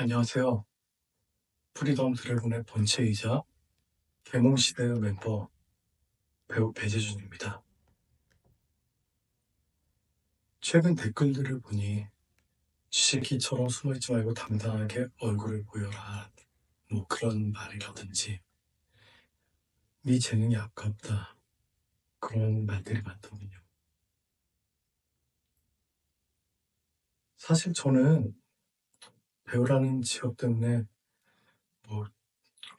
안녕하세요. 프리덤 드래곤의 본체이자 개몽시대의 멤버 배우 배재준입니다. 최근 댓글들을 보니 쥐새끼처럼 숨어있지 말고 당당하게 얼굴을 보여라. 뭐 그런 말이라든지 네 재능이 아깝다. 그런 말들이 많더군요. 사실 저는 배우라는 직업 때문에 뭐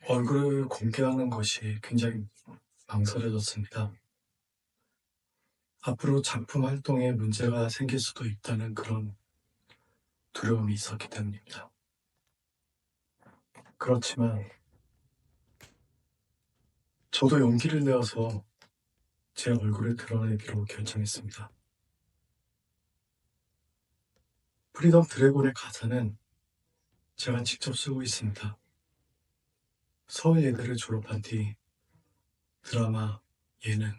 얼굴을 공개하는 것이 굉장히 망설여졌습니다. 앞으로 작품 활동에 문제가 생길 수도 있다는 그런 두려움이 있었기 때문입니다. 그렇지만 저도 용기를 내어서 제 얼굴을 드러내기로 결정했습니다. 프리덤 드래곤의 가사는 제가 직접 쓰고 있습니다. 서울 예대를 졸업한 뒤 드라마, 예능,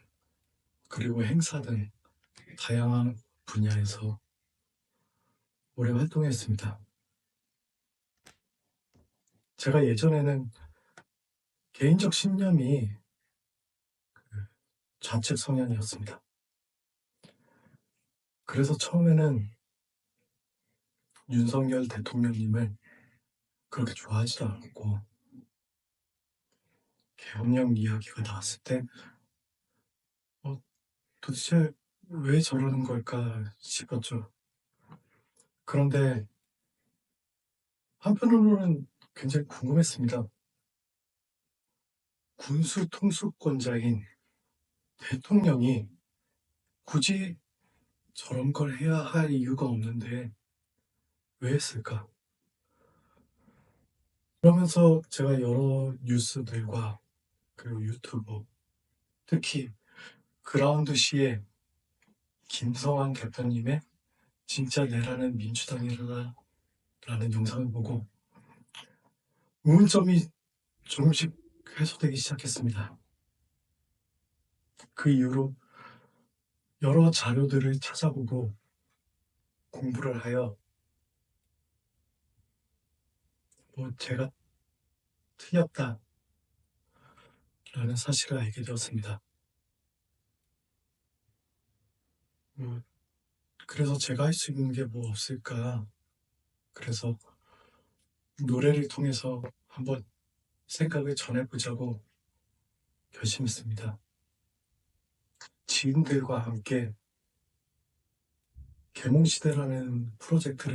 그리고 행사 등 다양한 분야에서 오래 활동했습니다. 제가 예전에는 개인적 신념이 그 좌측 성향이었습니다. 그래서 처음에는 윤석열 대통령님을 그렇게 좋아하지도 않고 계엄령 이야기가 나왔을 때 어, 도대체 왜 저러는 걸까 싶었죠. 그런데 한편으로는 굉장히 궁금했습니다. 군수 통수권자인 대통령이 굳이 저런 걸 해야 할 이유가 없는데 왜 했을까? 그러면서 제가 여러 뉴스들과 그리고 유튜브, 특히 그라운드 시에 김성환 대표님의 진짜 내라는 민주당이라 라는 영상을 보고 의문점이 조금씩 해소되기 시작했습니다. 그 이후로 여러 자료들을 찾아보고 공부를 하여 뭐 제가 틀렸다 라는 사실을 알게 되었습니다. 뭐 그래서 제가 할 수 있는 게 뭐 없을까 그래서 노래를 통해서 한번 생각을 전해보자고 결심했습니다. 지인들과 함께 개몽시대라는 프로젝트를